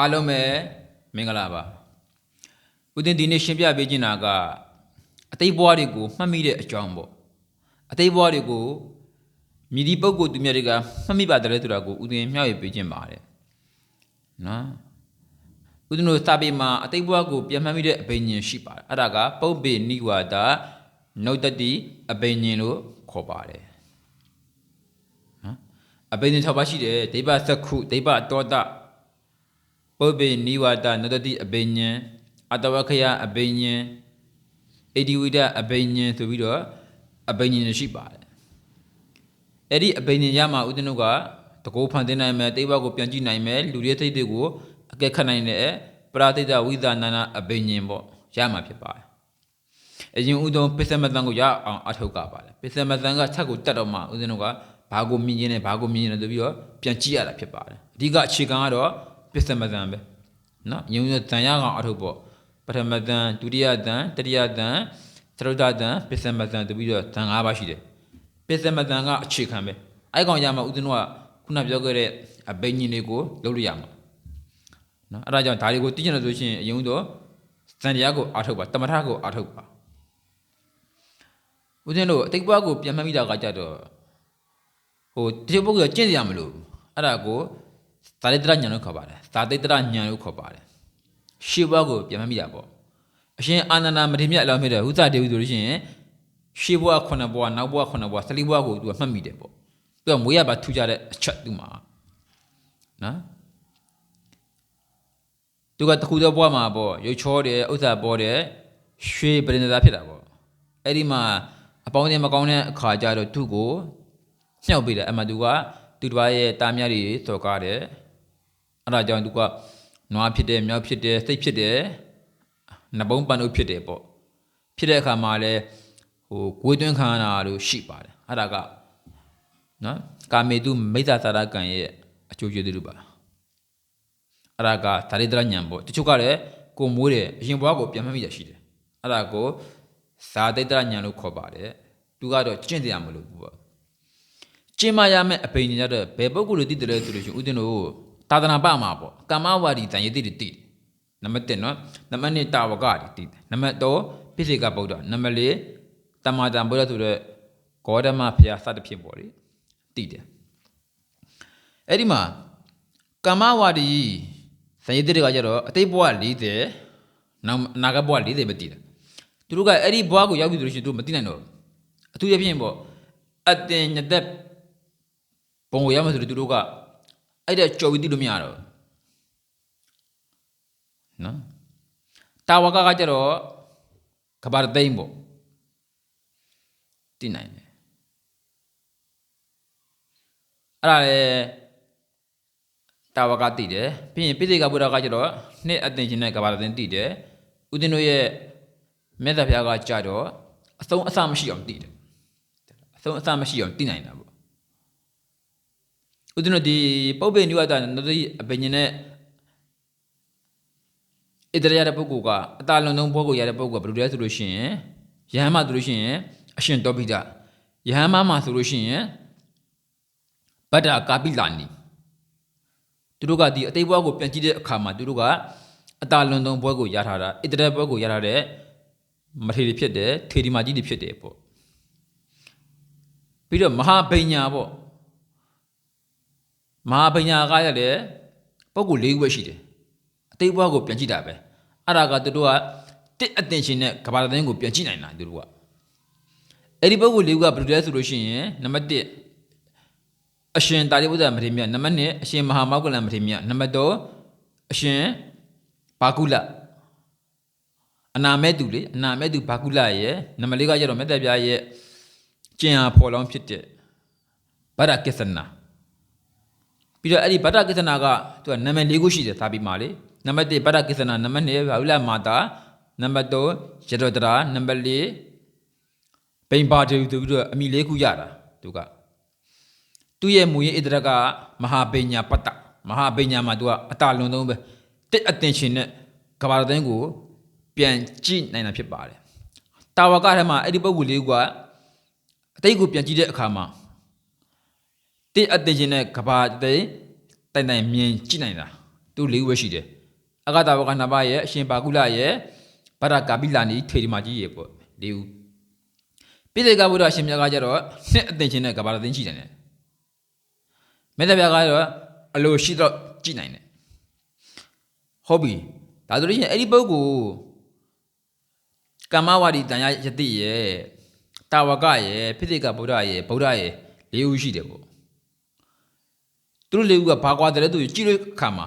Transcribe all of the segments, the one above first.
အားလုံးပဲမင်္ဂလာပါဦးတင်ဒီနေ့ရှင်းပြပေးခြင်းတာကအတိတ်ဘဝတွေကိုမှတ်မိတဲ့အကြောင်းပေါ့အတိတ်ဘဝတွေကိုမြည်ဒီပုဂ္ဂိုလ်သူမြတ်တွေကမှတ်မိပါတယ်ဆိုတာကိုဦးတင်မျှဝေပေးခြင်းပါတယ်နော်ဦးတင်တို့စာပေမှာအတိတ်ဘဝကိုပြန်မှတ်မိတဲ့အဘိညာဉ်ရှိပါတယ်အဲ့ဒါကပုပ္ပေနိဝါဒနုတ္တတိအဘိညာဉ်လို့ခေါ်ပါတယ်နော်အဘိညာဉ်၆ပါးရှိတယ်ဒိဗ္ဗစက္ခုဒိဗ္ဗတောတ ပုပ္ပေနိဝါဒနတတိအဘိညာဉ်အတဝခယအဘိညာဉ်အေဒီဝိဒအဘိညာဉ်ဆိုပြီးတော့အဘိညာဉ်ရှိပါတယ်အဲ့ဒီအဘိညာဉ်ရမှာဦးဇင်းတို့ကတကောဖန်တင်နိုင်မယ်တိဘကိုပြန်ကြည့်နိုင်မယ်လူတွေသိတွေကိုအကဲခတ်နိုင်တဲ့ပရာတိတဝိသနာနာအဘိညာဉ်ပေါ့ရမှာဖြစ်ပါတယ်အရင်ဦးဆုံးပစ္စမသံကိုရအောင်အထောက်ကပါတယ်ပစ္စမသံကချက်ကိုတက်တော့မှဦးဇင်းတို့ကဘာကိုမြင်ခြင်းနဲ့ဘာကိုမြင်ခြင်းလဲဆိုပြီးတော့ပြန်ကြည့်ရတာဖြစ်ပါတယ်အဓိကအခြေခံကတော့ ပစ္စမသံပဲနော်ယုံရတန်ရကောင်အထုပ်ပေါ့ပထမသံဒုတိယသံတတိယသံသရုဒ္ဓသံပစ္စမသံတပြီးတော့သံ၅ပါးရှိတယ်ပစ္စမသံကအခြေခံပဲအဲ့ကောင်ရမှာဦးဇင်းတို့ကခုနပြောခဲ့တဲ့အဘိညာဉ်တွေကိုလုပ်လို့ရမှာနော်အဲ့ဒါကြောင့်ဒါတွေကိုသိချင်တယ်ဆိုရှင်အယုံတော့သံတရားကိုအားထုတ်ပါတမထကိုအားထုတ်ပါဦးဇင်းတို့အတိတ်ဘဝကိုပြန်မှတ်မိတာကကြတော့ဟိုတချို့ပုဂ္ဂိုလ်ကကျင့်ကြရမလို့အဲ့ဒါကို သာတိတရညာလို့ခေါ်ပါတယ်သာတိတရညာလို့ခေါ်ပါတယ်ရှေးဘဝကိုပြန်မမိတာပေါ့အရှင်အာနန္ဒမထေမြတ်အလောင်းမြတ်တဲ့ဥဇဒေဝီဆိုလို့ရှိရင်ရှေးဘဝခုနှစ်ဘဝနောက်ဘဝခုနှစ်ဘဝစလိဘဝကိုသူကမှတ်မိတယ်ပေါ့သူကမွေးရပါထူကြတဲ့အချက်သူမှာနော်သူကတခုသောဘဝမှာပေါ့ရုပ်ချောတယ်ဥစ္စာပေါ်တယ်ရွှေပရိနိသာဖြစ်တာပေါ့အဲ့ဒီမှာအပေါင်းအသင်းမကောင်းတဲ့အခါကျတော့သူ့ကိုညှောက်ပေးတယ်အမှသူကသူတစ်ပါးရဲ့တားမြတ်တွေစော်ကားတယ် အဲ့ဒါကြောင့်သူကနွားဖြစ်တယ်မြောက်ဖြစ်တယ်စိတ်ဖြစ်တယ်နဘုံပန်တို့ဖြစ်တယ်ပေါ့ဖြစ်တဲ့အခါမှာလဲဟိုကိုယ်တွင်းခံရတာလို့ရှိပါတယ်အဲ့ဒါကနော်ကာမေတုမိစ္ဆာသာရကံရဲ့အကျိုးကျေးဇူးတွေပါအဲ့ဒါကဒါရိတရညံပေါ့တချို့ကလည်းကိုမွေးတယ်အရင်ဘဝကိုပြန်မှတ်မိရရှိတယ်အဲ့ဒါကိုဇာတိတရညံလို့ခေါ်ပါတယ်သူကတော့ကျင့်တရားမလို့ဘူးပေါ့ကျင်းမရမယ့်အပိညာတော့ဘယ်ပုဂ္ဂိုလ်တွေတည်တယ်လဲဆိုလို့ရှိရင်ဥဒင်းတို့ သာသနာပမှာပေါ့ကမ္မဝါဒီတန်ရတိတွေတည်တယ်နံပါတ်1နော်နံပါတ်2တာဝကတွေတည်တယ်နံပါတ်3ပိစိကဗုဒ္ဓနံပါတ်4တမ္မာတံဗုဒ္ဓဆိုတဲ့ဂေါတမဖျားစသဖြင့်ပေါ့လေတည်တယ်အဲ့ဒီမှာကမ္မဝါဒီတန်ရတိတွေကကြတော့အတိတ်ဘဝ40နောက်အနာဂတ်ဘဝ40ပဲတည်တယ်သူတို့ကအဲ့ဒီဘဝကိုရောက်ပြီဆိုလို့ရှိရင်သူတို့မသိနိုင်တော့ဘူးအထူးသဖြင့်ပေါ့အတင်ညသက်ပုံကိုရမယ်ဆိုတော့သူတို့က အဲ့တဲ့ကြော်ပြီးတိလို့မရတော့ဘူးနော်တာဝကကကြတော့ကဘာသိမ့်ပေါ့တိနိုင်တယ်အဲ့ဒါလေတာဝကတိတယ်ပြီးရင်ပိစိကဗုဒ္ဓကကြတော့နှစ်အသင်ရှင်နဲ့ကဘာသိမ့်တိတယ်ဥဒင်းတို့ရဲ့မေတ္တာဖျားကကြတော့အဆုံးအစမရှိအောင်တိတယ်အဆုံးအစမရှိအောင်တိနိုင်တာပေါ့ ဦးဇင်းတို့ဒီပုပ္ပေနိဝတ္တနတိအပညာနဲ့ဣတရရတဲ့ပုဂ္ဂိုလ်ကအတာလွန်ဆုံးပုဂ္ဂိုလ်ရတဲ့ပုဂ္ဂိုလ်ကဘယ်လိုလဲဆိုလို့ရှိရင်ယဟန်မဆိုလို့ရှိရင်အရှင်တောပိတယဟန်မမှာဆိုလို့ရှိရင်ဗတ္တကာပိလာနီသူတို့ကဒီအတိတ်ဘဝကိုပြန်ကြည့်တဲ့အခါမှာသူတို့ကအတာလွန်ဆုံးဘဝကိုရထားတာဣတရဘဝကိုရထားတဲ့မထေရီဖြစ်တယ်ထေရီမာကြီးတွေဖြစ်တယ်ပေါ့ပြီးတော့မဟာပညာပေါ့ မဟာပညာကရတဲ့ပုံကို၄ခုပဲရှိတယ်အတိတ်ဘဝကိုပြန်ကြည့်တာပဲအဲ့ဒါကသူတို့ကတစ်အတင်ရှင်နဲ့ကဘာသတင်းကိုပြန်ကြည့်နိုင်တာသူတို့ကအဲ့ဒီပုံကို၄ခုကဘယ်လိုလဲဆိုလို့ရှိရင်နံပါတ်1အရှင်တာရိပုတ္တမထေရမြတ်နံပါတ်2အရှင်မဟာမောက္ကလံမထေရမြတ်နံပါတ်3အရှင်ဘာကုလအနာမဲတူလေအနာမဲတူဘာကုလရဲ့နံပါတ်4ကကျတော့မေတ္တပြရဲ့ကျင်ဟာဖော်လောင်းဖြစ်တဲ့ဗဒ္ဒကိစ္စနာ ပြီးတော့အဲ့ဒီဗတ္တကိစ္စနာကသူကနာမည်၄ခုရှိတယ်သာပြီးမှာလေနံပါတ်1ဗတ္တကိစ္စနာနံပါတ်2ဘာဝိလမာတာနံပါတ်3ရတတရာနံပါတ်4ဘိန်ပါတေသူပြီးတော့အမိ၄ခုရတာသူကသူ့ရဲ့မူရင်းဣတရကမဟာပညာပတ္တမဟာပညာမှာသူကအတာလွန်ဆုံးပဲတစ်အတင်ရှင်နဲ့ကဘာသတင်းကိုပြန်ကြည့်နိုင်တာဖြစ်ပါတယ်တာဝကထဲမှာအဲ့ဒီပုဂ္ဂိုလ်လေးကအတိတ်ကိုပြန်ကြည့်တဲ့အခါမှာ တိအတင်ရှင်နဲ့ကဘာတဲ့တိုင်တိုင်မြင်ကြည့်နိုင်တာသူသူလေးဦးပဲရှိတယ်အဂတဝကနဘရဲ့အရှင်ပါကုလရဲ့ဗရကာပိလာနီထေရီမာကြီးရဲ့ပေါ့လေးဦးပိသေကဗုဒ္ဓအရှင်မြတ်ကကြတော့နှစ်အသိချင်းနဲ့ကဘာလာသိန်းရှိတယ်နဲ့မေတ္တာပြကတော့အလိုရှိတော့ကြည်နိုင်တယ်ဟုတ်ပြီဒါဆိုလို့ရှိရင်အဲ့ဒီပုဂ္ဂိုလ်ကမ္မဝါဒီတန်ရယတိရဲ့တာဝကရဲ့ဖိသေကဗုဒ္ဓရဲ့ဗုဒ္ဓရဲ့လေးဦးရှိတယ်ပေါ့ သူတို့လေးဦးကဘာကွာတယ်လဲသူကြည့်လို့ခါမှာ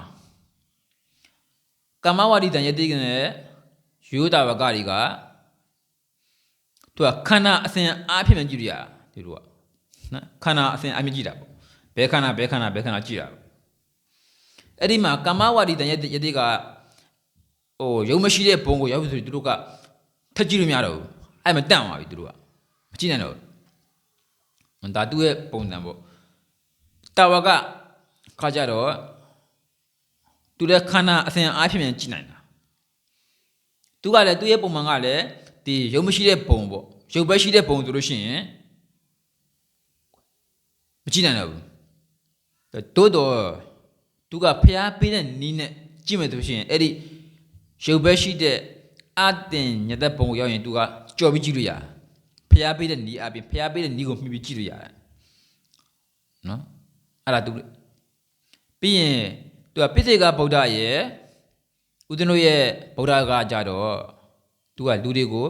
ကမ္မဝါဒီတန်ယတိကနဲ့ရိုးတာဝကတွေကသူကခန္ဓာအစဉ်အားဖြင့်မှကြည့်ရတာသူတို့ကနော်ခန္ဓာအစဉ်အားဖြင့်ကြည့်တာပေါ့ဘယ်ခန္ဓာဘယ်ခန္ဓာဘယ်ခန္ဓာကြည့်တာပေါ့အဲ့ဒီမှာကမ္မဝါဒီတန်ယတိယတိကဟိုယုံမရှိတဲ့ဘုံကိုရောက်ပြီဆိုရင်သူတို့ကထက်ကြည့်လို့မရတော့ဘူးအဲ့မတန့်သွားပြီသူတို့ကမကြည့်နိုင်တော့ဘူးဒါသူ့ရဲ့ပုံစံပေါ့တာဝက ခါကြတော့သူလည်းခန္ဓာအစဉ်အားဖြင့်ကြည့်နိုင်တာသူကလည်းသူ့ရဲ့ပုံမှန်ကလည်းဒီရုပ်မရှိတဲ့ဘုံပေါ့ရုပ်ပဲရှိတဲ့ဘုံဆိုလို့ရှိရင်မကြည့်နိုင်တော့ဘူးတိုးတော့သူကဖျားပေးတဲ့နီးနဲ့ကြည့်မယ်ဆိုရှင်အဲ့ဒီရုပ်ပဲရှိတဲ့အတင်ညတဲ့ဘုံကိုရောက်ရင်သူကကြော်ပြီးကြည့်လို့ရတယ်ဖျားပေးတဲ့နီးအပြင်ဖျားပေးတဲ့နီးကိုမှီပြီးကြည့်လို့ရတယ်နော်အဲ့ဒါသူ ပြီးရင်သူကပိစိကဗုဒ္ဓရဲ့ဦးဇင်းတို့ရဲ့ဗုဒ္ဓကကြတော့သူကလူတွေကို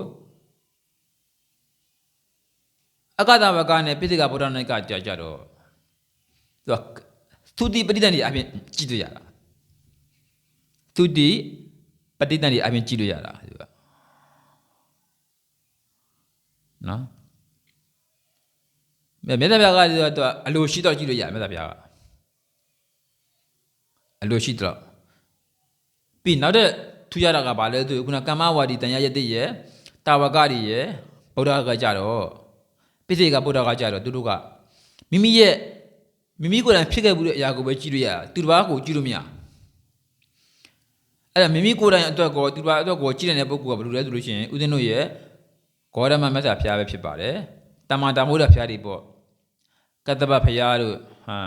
အကတဝကနဲ့ပိစိကဗုဒ္ဓနဲ့ကကြကြတော့သူကသုတိပဋိသန္ဓေအပြင်ကြည့်လို့ရတာသုတိပဋိသန္ဓေအပြင်ကြည့်လို့ရတာသူကနော်မြတ်မြတ်ဗျာကသူကအလိုရှိတော့ကြည့်လို့ရမြတ်ဗျာက အလိုရှိတော့ပြီးနောက်တဲ့ထူရတာကဘာလဲသူခုနကမ္မဝါဒီတန်ရယတိရဲ့တာဝကတွေရဲ့ဗုဒ္ဓကကြတော့ပိစိကဗုဒ္ဓကကြတော့သူတို့ကမိမိရဲ့မိမိကိုယ်တိုင်ဖြစ်ခဲ့မှုတဲ့အရာကိုပဲကြည့်လို့ရတာသူတစ်ပါးကိုကြည့်လို့မရအဲ့ဒါမိမိကိုယ်တိုင်အတွက်ကိုသူတစ်ပါးအတွက်ကိုကြည့်နေတဲ့ပုဂ္ဂိုလ်ကဘယ်လိုလဲဆိုလို့ရှိရင်ဦးဇင်းတို့ရဲ့ဂေါရမမတ်စာဖျားပဲဖြစ်ပါတယ်တမန်တမိုးတာဖျားတွေပေါ့ကတ္တပဖျားတို့ဟာ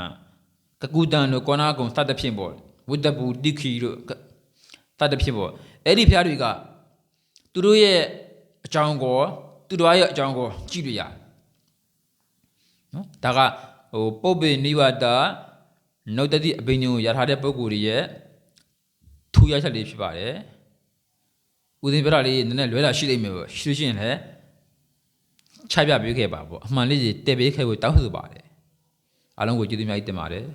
ကကုတန်တို့ကောနာကုံစသဖြင့်ပေါ့ ဝိတ္တပူတိခီတို့စသဖြင့်ပေါ့အဲ့ဒီဖျားတွေကသူတို့ရဲ့အကြောင်းကိုသူတို့ရဲ့အကြောင်းကိုကြည့်လို့ရတယ်နော်ဒါကဟိုပုပ္ပေနိဝတ္တနုတ္တိအဘိညာဉ်ကိုရထားတဲ့ပုဂ္ဂိုလ်တွေရဲ့ထူရချက်လေးဖြစ်ပါတယ်ဦးသိန်းပြတာလေးနည်းနည်းလွဲတာရှိလိမ့်မယ်ပေါ့ရှိလို့ရှိရင်လည်းခြိုက်ပြပေးခဲ့ပါပေါ့အမှန်လေးကြီးတည်ပေးခဲ့ဖို့တောင်းဆိုပါတယ်အားလုံးကိုကျေးဇူးများကြီးတင်ပါတယ်